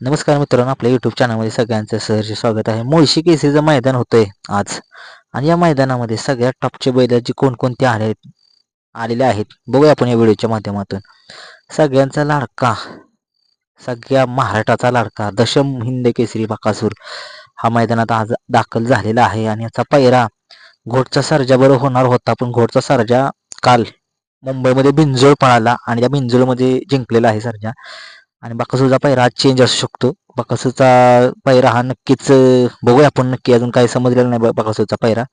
नमस्कार मित्रांनो आपल्या युट्यूब चॅनलमध्ये सगळ्यांचं सहर्ष स्वागत आहे. मुळशी केसीचं मैदान होतंय आज. आणि या मैदानामध्ये सगळ्या टॉपचे बैलाचे कोणकोणते आहेत आलेले आहेत बघूया आपण या व्हिडिओच्या माध्यमातून. सगळ्यांचा लाडका सगळ्या महाराष्ट्राचा लाडका दशम हिंद केसरी बाकासूर. हा मैदानात आज दाखल झालेला आहे आणि याचा पायरा घोटचा सर्जा बरोबर होणार होता पण घोटचा सर्जा काल मुंबईमध्ये बिंजोळ पळाला आणि त्या बिंजोळमध्ये जिंकलेला आहे सर्जा. आणि बाकासूरचा पायरा हा चेंज असू शकतो. बाकासूरचा पायरा हा नक्कीच बघूया आपण नक्की अजून काही समजलेलं नाही बाकासूरचा पायरा.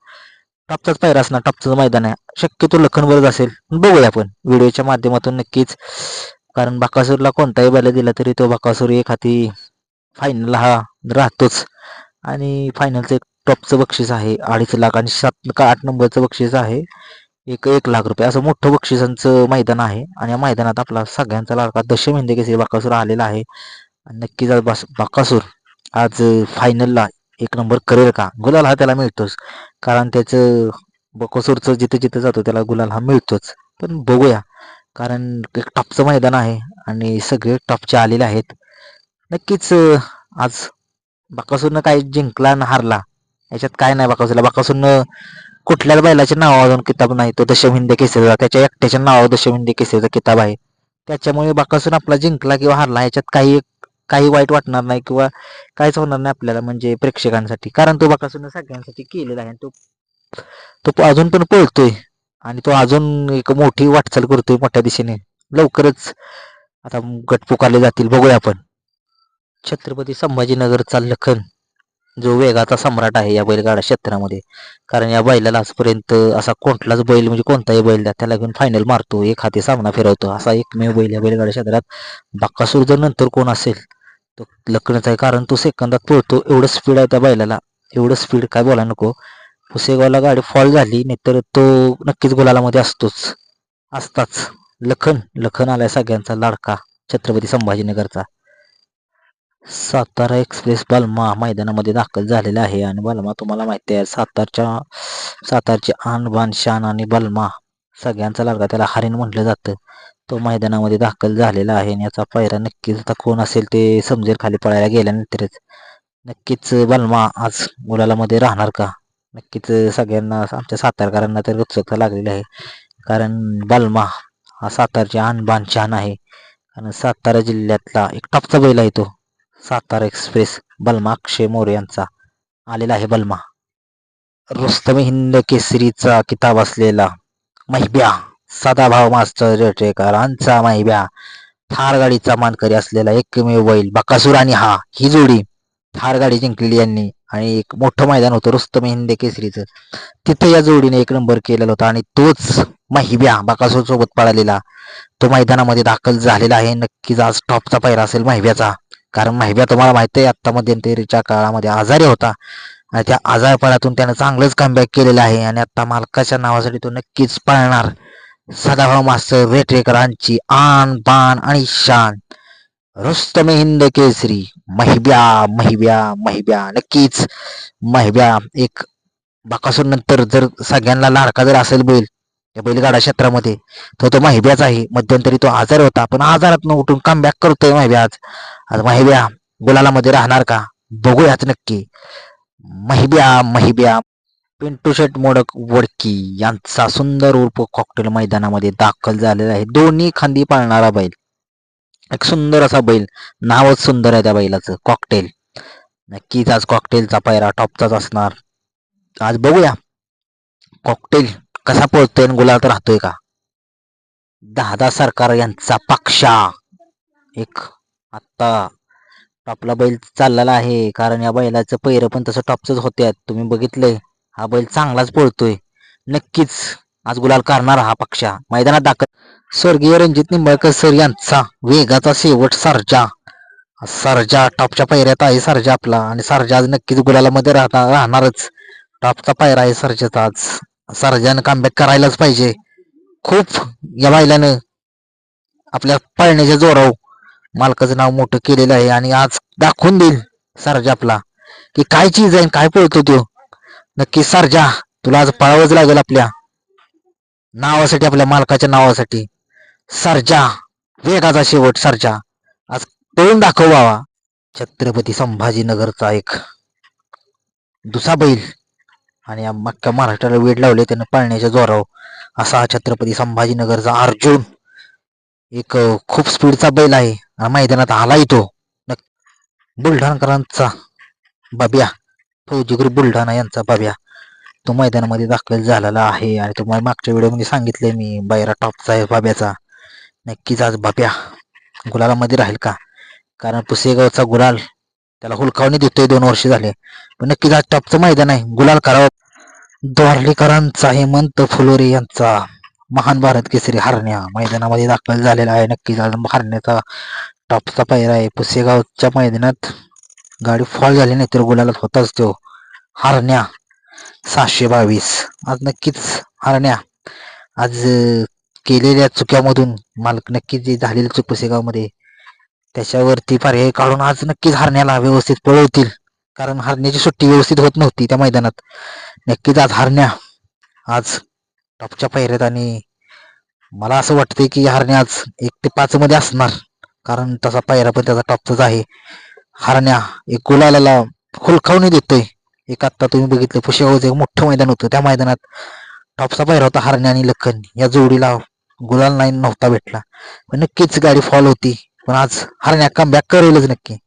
टॉपचाच पायरा असणार टॉपचं मैदान आहे. शक्यतो लखनवरच असेल पण बघूया आपण. व्हिडिओच्या माध्यमातून नक्कीच. कारण बाकासूरला कोणताही बैल दिला तरी तो बाकासूर एक हाती फायनल हा राहतोच. आणि फायनलचं एक टॉपचं बक्षीस आहे. अडीच लाख आणि सात का आठ नंबरचं बक्षीस आहे. एक एक लाख रुपये. असं मोठं बक्षिसांचं मैदान आहे. आणि या मैदानात आपला सगळ्यांचा लाडका दशम हिंदे म्हणजे केसरी बाकासूर आलेला आहे. आणि नक्कीच आज बास बाकासूर आज फायनलला एक नंबर करेल का? गुलाल हा त्याला मिळतोच. कारण त्याचं बकासूरचं जिथे जिथे जातो त्याला गुलाल हा मिळतोच. पण बघूया. कारण एक टॉपचं मैदान आहे. आणि सगळे टॉपचे आलेले आहेत. नक्कीच आज बाकासूरनं काय जिंकला आणि हारला. याच्यात काय नाही बाकासूरला. बाकासूरनं कुठल्याच बैलाच्या नावावरून किताब नाही. तो दशम केसरीचा त्याच्या एकट्याच्या नावावर दशम केसरीचा किताब आहे. त्याच्यामुळे बाकासून आपला जिंकला किंवा हारला याच्यात काही काही वाईट वाटणार नाही किंवा काहीच होणार नाही आपल्याला म्हणजे प्रेक्षकांसाठी. कारण तो बाकासून सगळ्यांसाठी केलेला आहे. तो तो अजून पण पळतोय. आणि तो अजून एक मोठी वाटचाल करतोय मोठ्या दिशेने. लवकरच आता गट पुकारले जातील. बघूया आपण. छत्रपती संभाजीनगरचा लखन जो वेगाचा सम्राट आहे या बैलगाडा क्षेत्रामध्ये. कारण या बैलाला आजपर्यंत असा कोणताच बैल म्हणजे कोणताही बैल द्या त्याला घेऊन फायनल मारतो एक हाती सामना फिरवतो. असा एकमेव बैल या बैलगाडा क्षेत्रात बाक्कासूर जर नंतर कोण असेल तो लक्षणच आहे. कारण तो सेकंदात पळतो एवढं स्पीड आहे त्या बैलाला. एवढं स्पीड काय बोला नको. पुसेगावला गाडी फॉल झाली नाहीतर तो नक्कीच गुलालामध्ये असतोच. असताच. लखन लखन आलाय सगळ्यांचा लाडका छत्रपती संभाजीनगरचा. सातारा एक्सप्रेस बलमा मैदानामध्ये दाखल झालेला आहे आणि बलमा तुम्हाला माहिती आहे सातारच्या सातारचे आन बान शान आणि बलमा सगळ्यांचा लाडका त्याला हरिण म्हटलं जातं. तो मैदानामध्ये दाखल झालेला आहे आणि याचा पायरा नक्कीच आता कोण असेल ते समजेल खाली पळायला गेल्यानंतरच. नक्कीच बलमा आज मुलालामध्ये राहणार का? नक्कीच सगळ्यांना आमच्या सातारकरांना तर उत्सुकता लागलेली आहे. कारण बलमा हा सातारचे आन बान शान आहे. कारण सातारा जिल्ह्यातला एक टॉपचा बैल आहे तो. सातारा एक्सप्रेस बलमा अक्षय मोरे यांचा आलेला आहे बलमा. रुस्तम हिंद केसरीचा किताब असलेला महिब्या सदाभाव मास्टर रेटेकरांचा महिब्या थार गाडीचा मानकरी असलेला एकमेव बैल बकासूर आणि हा ही जोडी थार गाडी जिंकलेली यांनी आणि एक मोठं मैदान होतं रुस्तम हिंद केसरीचं. तिथे या जोडीने एक नंबर केलेला होता आणि तोच महिब्या बकासूर सोबत पळालेला. तो मैदानामध्ये दाखल झालेला आहे. नक्कीच आज टॉपचा पैरा असेल महिब्याचा. कारण महिब्या तुम्हाला माहिती आहे आत्ता मध्यंतरीच्या काळामध्ये आजारी होता. आणि त्या आजारपणातून त्यानं चांगलंच कमबॅक केलेलं आहे आणि आत्ता मालकाच्या नावासाठी तो नक्कीच पळणार. सदाभाऊ मास्तर वेटरेकरांची आन बाण आणि शान. रुस्तम हिंद केसरी महिब्या महिब्या महिब्या नक्कीच महिब्या. एक बाकासूर नंतर जर सगळ्यांना लाडका जर असेल बैल या बैलगाडा क्षेत्रामध्ये. तर तो माहिब्याच आहे. मध्यंतरी तो आजार होता. पण आजारातून उठून कमबॅक करतोय महिब्या आज. आज महिब्या गुलालामध्ये राहणार का? बघूयाच नक्की. महिब्या महिब्या पिंटू शेट मोडक वडकी यांचा सुंदर उर्फ कॉकटेल मैदानामध्ये दाखल झालेला आहे. दोन्ही खांदी पाळणारा बैल. एक सुंदर असा बैल. नावच सुंदर आहे त्या बैलाचं. कॉकटेल नक्कीच आज कॉकटेलचा पायरा टॉपचाच असणार. आज बघूया. कॉकटेल कसा पळतोय आणि तर राहतोय का? दादा सरकार यांचा पक्षा. एक आत्ता टॉपला बैल चाललेला आहे. कारण या बैलाचं पैरं पण तसं टॉपचंच होते तुम्ही बघितलंय हा बैल चांगलाच पळतोय. नक्कीच आज गुलाल करणार हा पक्षा. मैदानात दाखल. स्वर्गीय रणजित निंबाळकर सर यांचा वेगाचा शेवट सर्जा. सर्जा टॉपच्या पायऱ्यात आहे सर्जा आपला. आणि सर्जा आज नक्कीच गुलालामध्ये राहणार राहणारच. टॉपचा पायरा आहे सर्जाचा आज. सर्जन कमबॅक करायलाच पाहिजे. खूप या बैलानं आपल्या पळण्याच्या जोराव मालकाचं नाव मोठं केलेलं आहे आणि आज दाखवून देईल सर्जा आपला की काय चीज आहे काय पळतो तो. नक्की सरजा तुला आज पळावंच लागेल आपल्या नावासाठी आपल्या मालकाच्या नावासाठी. सरजा वेगाचा शेवट सरजा. आज पळून दाखव बाबा. छत्रपती संभाजीनगरचा एक दुसरा बैल. आणि अख्ख्या महाराष्ट्राला वेड लावले त्यानं पाळण्याच्या जोरावर. असा हा छत्रपती संभाजीनगरचा अर्जुन एक खूप स्पीडचा बैल आहे. मैदानात आला येतो बुलढाणकरांचा बाब्या फौजीगुरु बुलढाणा यांचा बाब्या. तो मैदानामध्ये दाखल झालेला आहे आणि तुम्हाला मागच्या व्हिडिओमध्ये सांगितलंय मी बायरा टॉपचा आहे बाब्याचा. नक्कीच आज बाब्या गुलालामध्ये राहील का? कारण पुसेगावचा गुलाल त्याला हुलकावणी देतोय दोन वर्ष झाले. पण नक्कीच आज टॉपचं मैदान आहे. गुलाल करावं द्वारलीकरांचा हेमंत फुलोरे यांचा महान भारत केसरी हरण्या मैदानामध्ये दाखल झालेला आहे. नक्कीच आज हरण्याचा टॉपचा पायरा आहे. पुसेगावच्या मैदानात गाडी फॉल झाली नाही तर गुलालात होताच तो. हरण्या सहाशे बावीस. आज नक्कीच हरण्या. आज केलेल्या चुक्यामधून मालक नक्कीच जे झालेली चूक पुसेगावमध्ये. त्याच्यावरती पर्याय काढून आज नक्कीच हरण्याला व्यवस्थित पळवतील. कारण हरण्याची सुट्टी व्यवस्थित होत नव्हती त्या मैदानात. नक्कीच आज हरण्या. आज टॉपच्या पायऱ्यात आणि मला असं वाटतंय की हरण्या आज एक ते पाच मध्ये असणार. कारण तसा पायरा पण त्याचा टॉपचाच आहे. हरण्या एक गुलालाला खुलखावणी देतोय. एक आत्ता तुम्ही बघितलं पुशेगावचं एक मोठं मैदान होतं. त्या मैदानात टॉपचा पायरा होता हरण्या आणि लखन. या जोडीला गुलाल नाही नव्हता भेटला. पण नक्कीच गाडी फॉल होती. पण आज हरण्या कम बॅक करेलच नक्की.